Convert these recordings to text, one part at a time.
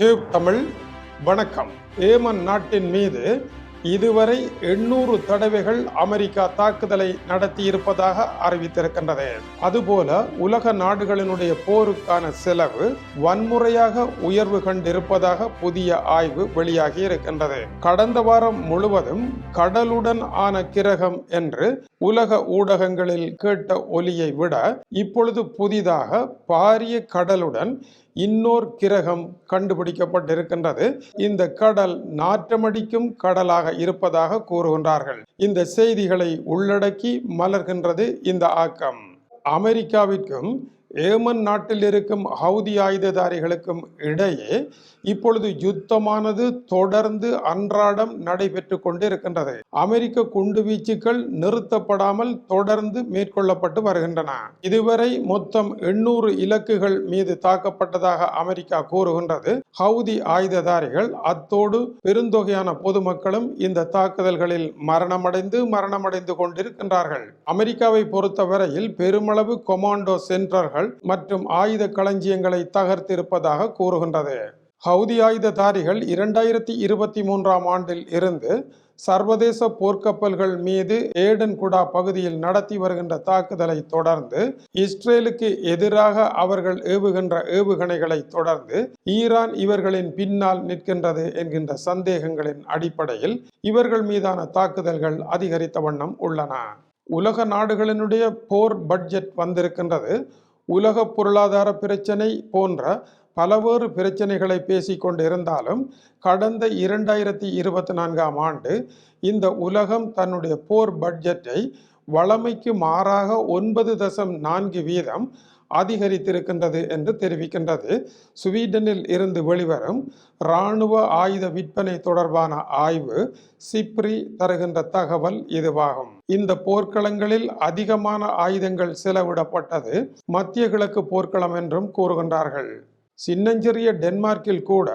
Tube Tamil வணக்கம். Yemen நாட்டின் மீது இதுவரை எண்ணூறு தடவைகள் அமெரிக்கா தாக்குதலை நடத்தியிருப்பதாக அறிவித்திருக்கின்றது. அதுபோல உலக நாடுகளினுடைய போருக்கான செலவு வன்முறையாக உயர்வு கண்டிருப்பதாக புதிய ஆய்வு வெளியாகி இருக்கின்றது. கடந்த வாரம் முழுவதும் கடலுடன் ஆன கிரகம் என்று உலக ஊடகங்களில் கேட்ட ஒலியை விட இப்பொழுது புதிதாக பாரிய கடலுடன் இன்னோர் கிரகம் கண்டுபிடிக்கப்பட்டிருக்கின்றது. இந்த கடல் நாற்றமடிக்கும் கடலாக இருப்பதாக கூறுகின்றார்கள். இந்த செய்திகளை உள்ளடக்கி மலர்கின்றது இந்த ஆக்கம். அமெரிக்காவிற்கும் ஏமன் நாட்டில் இருக்கும் ஹவுதி ஆயுததாரிகளுக்கும் இடையே இப்பொழுது யுத்தமானது தொடர்ந்து அன்றாடம் நடைபெற்று கொண்டிருக்கின்றது. அமெரிக்க குண்டுவீச்சுக்கள் நிறுத்தப்படாமல் தொடர்ந்து மேற்கொள்ளப்பட்டு வருகின்றன. இதுவரை மொத்தம் எண்ணூறு இலக்குகள் மீது தாக்கப்பட்டதாக அமெரிக்கா கூறுகின்றது. ஹவுதி ஆயுததாரிகள் அத்தோடு பெருந்தொகையான பொதுமக்களும் இந்த தாக்குதல்களில் மரணமடைந்து மரணமடைந்து கொண்டிருக்கின்றார்கள். அமெரிக்காவை பொறுத்தவரையில் பெருமளவு கொமாண்டோ சென்டர்கள் மற்றும் ஆயுத களஞ்சியங்களை தகர்த்திருப்பதாக கூறுகின்றது. ஹவுதி ஆயுததாரிகள் இரண்டாயிரத்தி இருபத்தி மூன்றாம் ஆண்டில் இருந்து சர்வதேச போர்க்கப்பல்கள் மீது ஏடன் குடா பகுதியில் நடத்தி வருகின்ற தாக்குதலை தொடர்ந்து இஸ்ரேலுக்கு எதிராக அவர்கள் ஏவுகின்ற ஏவுகணைகளை தொடர்ந்து ஈரான் இவர்களின் பின்னால் நிற்கின்றது என்கின்ற சந்தேகங்களின் அடிப்படையில் இவர்கள் மீதான தாக்குதல்கள் அதிகரித்த வண்ணம் உள்ளன. உலக நாடுகளினுடைய போர் பட்ஜெட் வந்திருக்கின்றது. உலக பொருளாதார பிரச்சனை போன்ற பலவேறு பிரச்சனைகளை பேசிக்கொண்டு இருந்தாலும் கடந்த இரண்டாயிரத்தி இருபத்தி நான்காம் ஆண்டு இந்த உலகம் தன்னுடைய போர் பட்ஜெட்டை வளமைக்கு மாறாக ஒன்பது தசம் நான்கு வீதம் அதிகரித்திருக்கின்றது என்று தெரிவிக்கின்றது. ஸ்வீடனில் இருந்து வெளிவரும் இராணுவ ஆயுத விற்பனை தொடர்பான ஆய்வு சிப்ரி தருகின்ற தகவல் இதுவாகும். இந்த போர்க்களங்களில் அதிகமான ஆயுதங்கள் செலவிடப்பட்டது மத்திய கிழக்கு போர்க்களம் என்றும் கூறுகின்றார்கள். சின்னஞ்சிறிய டென்மார்க்கில் கூட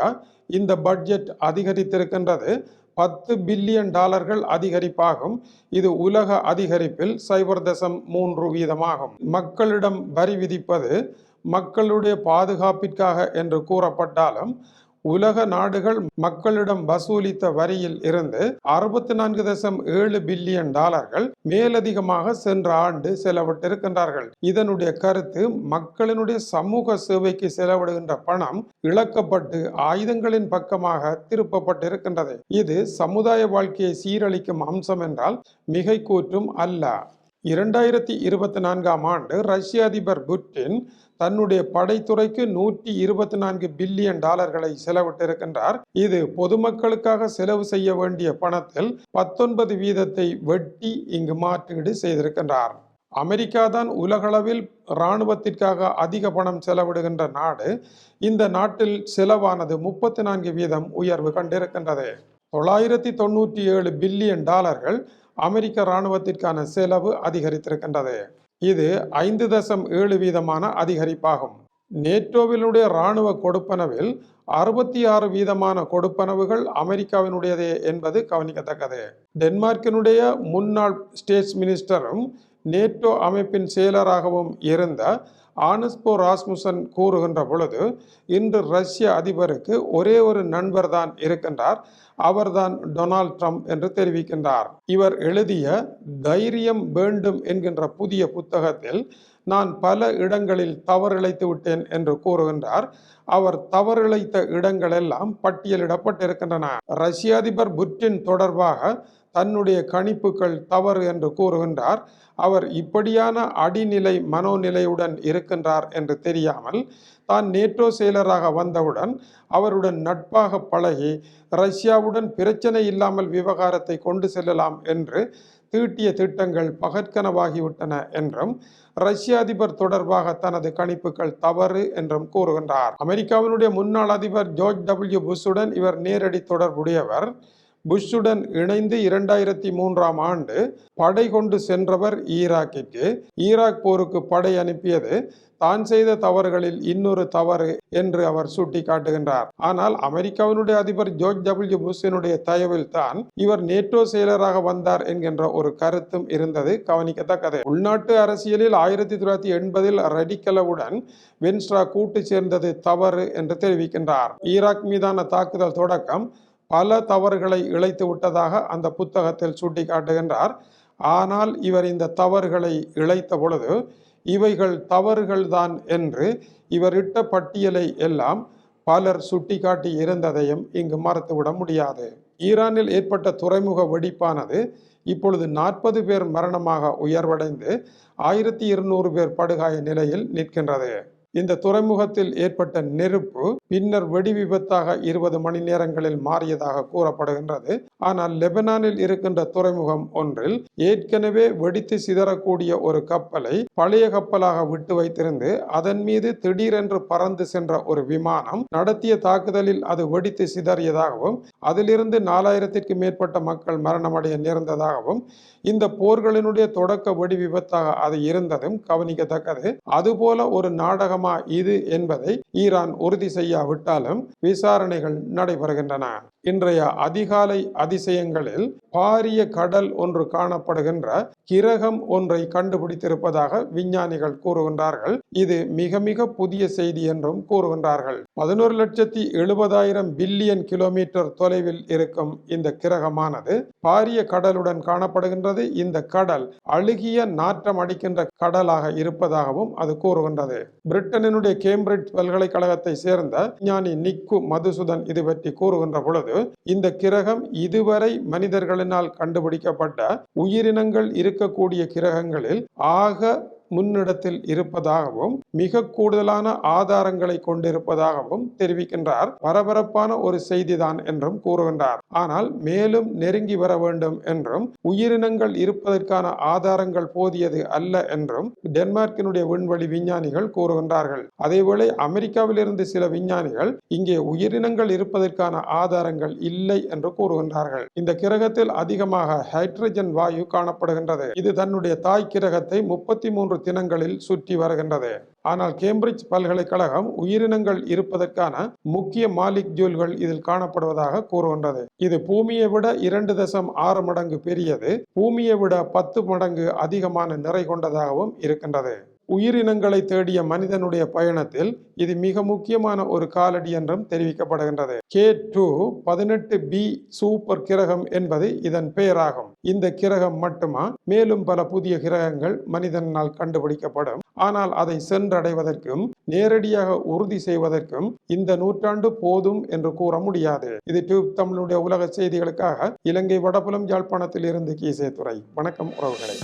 இந்த பட்ஜெட் அதிகரித்திருக்கின்றது. பத்து பில்லியன் டாலர்கள் அதிகரிப்பாகும். இது உலக அதிகரிப்பில் சைபர் தசம் மூன்று வீதமாகும். மக்களிடம் வரி விதிப்பது மக்களுடைய பாதுகாப்பிற்காக என்று கூறப்பட்டாலும் உலக நாடுகள் மக்களிடம் வசூலித்த வரியில் இருந்து அறுபத்தி நான்கு தசம் ஏழு பில்லியன் டாலர்கள் மேலதிகமாக சென்ற ஆண்டு செலவிட்டிருக்கின்றார்கள். இதனுடைய கருத்து மக்களினுடைய சமூக சேவைக்கு செலவிடுகின்ற பணம் இழக்கப்பட்டு ஆயுதங்களின் பக்கமாக திருப்பப்பட்டிருக்கின்றது. இது சமுதாய வாழ்க்கையை சீரழிக்கும் அம்சம் என்றால் மிகை கூற்றும் அல்ல. இரண்டாயிரத்தி இருபத்தி நான்காம் ஆண்டு ரஷ்ய அதிபர் புட்டின் தன்னுடைய படைத்துறைக்கு நூற்றி இருபத்தி நான்கு பில்லியன் டாலர்களை செலவிட்டிருக்கின்றார். இது பொதுமக்களுக்காக செலவு செய்ய வேண்டிய பணத்தில் பத்தொன்பது வீதத்தை வெட்டி இங்கு மாற்றீடு செய்திருக்கின்றார். அமெரிக்கா தான் உலகளவில் இராணுவத்திற்காக அதிக பணம் செலவிடுகின்ற நாடு. இந்த நாட்டில் செலவானது முப்பத்தி நான்கு வீதம் உயர்வு கண்டிருக்கின்றது. தொள்ளாயிரத்தி தொண்ணூற்றி ஏழு பில்லியன் டாலர்கள் அமெரிக்க இராணுவத்திற்கான செலவு அதிகரித்திருக்கின்றது. இது ஐந்து தசம் ஏழு வீதமான அதிகரிப்பாகும். நேட்டோவினுடைய இராணுவ கொடுப்பனவில் அறுபத்தி ஆறு வீதமான கொடுப்பனவுகள் அமெரிக்காவினுடையதே என்பது கவனிக்கத்தக்கது. டென்மார்க்கினுடைய முன்னாள் ஸ்டேட்ஸ் மினிஸ்டரும் நேட்டோ அமைப்பின் செயலராகவும் இருந்த ஆனஸ்போ ராஸ்முசன் கூறுகின்ற பொழுது இன்று ரஷ்ய அதிபருக்கு ஒரே ஒரு நண்பர் தான் இருக்கின்றார். அவர்தான் டொனால்ட் ட்ரம்ப் என்று தெரிவிக்கின்றார். இவர் எழுதிய தைரியம் வேண்டும் என்கின்ற புதிய புத்தகத்தில் நான் பல இடங்களில் தவறிழைத்து விட்டேன் என்று கூறுகின்றார். அவர் தவறிழைத்த இடங்களெல்லாம் பட்டியலிடப்பட்டிருக்கின்றன. ரஷ்ய அதிபர் புட்டின் தொடர்பாக தன்னுடைய கணிப்புகள் தவறு என்று கூறுகின்றார். அவர் இப்படியான அடிநிலை மனோநிலையுடன் இருக்கின்றார் என்று தெரியாமல் தான் நேட்டோ செயலராக வந்தவுடன் அவருடன் நட்பாக பழகி ரஷ்யாவுடன் பிரச்சனை இல்லாமல் விவகாரத்தை கொண்டு செல்லலாம் என்று தீட்டிய திட்டங்கள் பகற்கனவாகிவிட்டன என்றும் ரஷ்ய அதிபர் தொடர்பாக தனது கணிப்புகள் தவறு என்றும் கூறுகின்றார். அமெரிக்காவினுடைய முன்னாள் அதிபர் ஜார்ஜ் டபிள்யூ புஷுடன் இவர் நேரடி தொடர்புடையவர். புஷ்ஷுடன் இணைந்து இரண்டாயிரத்தி மூன்றாம் ஆண்டு படை கொண்டு சென்றவர் ஈராக்கிற்கு. ஈராக் போருக்கு படை அனுப்பியது. தான் செய்த தவறுகளில் இன்னொரு தவறு என்று அவர் சுட்டி காட்டுகின்றார் ஆனால் அமெரிக்காவினுடைய அதிபர் ஜோர்ஜ் டபிள்யூ புஷ்ஷினுடைய தயவில் தான் இவர் நேட்டோ செயலராக வந்தார் என்கின்ற ஒரு கருத்தும் இருந்தது. கவனிக்கத்தக்கது. உள்நாட்டு அரசியலில் ஆயிரத்தி தொள்ளாயிரத்தி எண்பதில் ரடிக்கலவுடன் வென்ஸ்ட்ரா கூட்டு சேர்ந்தது தவறு என்று தெரிவிக்கின்றார். ஈராக் மீதான தாக்குதல் தொடக்கம் பல தவறுகளை இழைத்து விட்டதாக அந்த புத்தகத்தில் சுட்டி காட்டுகின்றார் ஆனால் இவர் இந்த தவறுகளை இழைத்த பொழுது இவைகள் தவறுகள்தான் என்று இவர் இட்ட பட்டியலை எல்லாம் பலர் சுட்டிக்காட்டி இருந்ததையும் இங்கு மறுத்துவிட முடியாது. ஈரானில் ஏற்பட்ட துறைமுக வெடிப்பானது இப்பொழுது நாற்பது பேர் மரணமாக உயர்வடைந்து ஆயிரத்தி இருநூறு பேர் படுகாய நிலையில் நிற்கின்றது. இந்த துறைமுகத்தில் ஏற்பட்ட நெருப்பு பின்னர் வெடி விபத்தாக இருபது மணி நேரங்களில் மாறியதாக கூறப்படுகின்றது. ஆனால் லெபனானில் இருக்கின்ற துறைமுகம் ஒன்றில் ஏற்கனவே வெடித்து சிதறக்கூடிய ஒரு கப்பலை பழைய கப்பலாக விட்டு வைத்திருந்து அதன் மீது திடீரென்று பறந்து சென்ற ஒரு விமானம் நடத்திய தாக்குதலில் அது வெடித்து சிதறியதாகவும் அதிலிருந்து நாலாயிரத்திற்கு மேற்பட்ட மக்கள் மரணமடைய நேர்ந்ததாகவும் இந்த போர்களினுடைய தொடக்க வெடி விபத்தாக அது இருந்ததும் கவனிக்கத்தக்கது. அதுபோல ஒரு நாடகம் இது என்பதை ஈரான் உறுதி செய்யாவிட்டாலும் விசாரணைகள் நடைபெறுகின்றன. இன்றைய அதிகாலை அதிசயங்களில் பாரிய கடல் ஒன்று காணப்படுகின்ற கிரகம் ஒன்றை கண்டுபிடித்திருப்பதாக விஞ்ஞானிகள் கூறுகின்றார்கள். இது மிக மிக புதிய செய்தி என்றும் கூறுகின்றார்கள். பதினோரு லட்சத்தி எழுபதாயிரம் பில்லியன் கிலோமீட்டர் தொலைவில் இருக்கும் இந்த கிரகமானது பாரிய கடலுடன் காணப்படுகின்றது. இந்த கடல் அழுகிய நாற்றம் அடிக்கின்ற கடலாக இருப்பதாகவும் அது கூறுகின்றது. பிரிட்டனினுடைய கேம்பிரிட்ஜ் பல்கலைக்கழகத்தை சேர்ந்த விஞ்ஞானி நிக்கு மதுசூதன் இது பற்றி கூறுகின்ற பொழுது இந்த கிரகம் இதுவரை மனிதர்களினால் கண்டுபிடிக்கப்பட்ட உயிரினங்கள் இருக்கக்கூடிய கிரகங்களில் ஆக முன்னிடத்தில் இருப்பதாகவும் மிக கூடுதலான ஆதாரங்களை கொண்டிருப்பதாகவும் தெரிவிக்கின்றார். பரபரப்பான ஒரு செய்திதான் என்றும் கூறுகின்றார். ஆனால் மேலும் நெருங்கி வர வேண்டும் என்றும் உயிரினங்கள் இருப்பதற்கான ஆதாரங்கள் போதியது அல்ல என்றும் டென்மார்க்கினுடைய விண்வெளி விஞ்ஞானிகள் கூறுகின்றார்கள். அதேவேளை அமெரிக்காவிலிருந்து சில விஞ்ஞானிகள் இங்கே உயிரினங்கள் இருப்பதற்கான ஆதாரங்கள் இல்லை என்று கூறுகின்றார்கள். இந்த கிரகத்தில் அதிகமாக ஹைட்ரஜன் வாயு காணப்படுகின்றது. இது தன்னுடைய தாய் கிரகத்தை முப்பத்தி மூன்று தினங்களில் சுற்றி வருகின்றது. ஆனால் கேம்பிரிட்ஜ் பல்கலைக்கழகம் உயிரினங்கள் இருப்பதற்கான முக்கிய மாலிக் ஜூல்கள் இதில் காணப்படுவதாக கூறுகின்றது. இது பூமியை விட இரண்டு தசம் ஆறு மடங்கு பெரியது. பூமியை விட பத்து மடங்கு அதிகமான நிறை கொண்டதாகவும் இருக்கின்றது. உயிரினங்களை தேடிய மனிதனுடைய பயணத்தில் இது மிக முக்கியமான ஒரு காலடி என்றும் தெரிவிக்கப்படுகின்றது. கே டூ பதினெட்டு பி சூப்பர் கிரகம் என்பது இதன் பெயராகும். இந்த கிரகம் மட்டுமா? மேலும் பல புதிய கிரகங்கள் மனிதனால் கண்டுபிடிக்கப்படும். ஆனால் அதை சென்றடைவதற்கும் நேரடியாக உறுதி செய்வதற்கும் இந்த நூற்றாண்டு போதும் என்று கூற முடியாது. இது டியூப் தமிழுடைய உலக செய்திகளுக்காக இலங்கை வடபுலம் யாழ்ப்பாணத்தில் இருந்து கீசே துறை வணக்கம் உறவுகளை.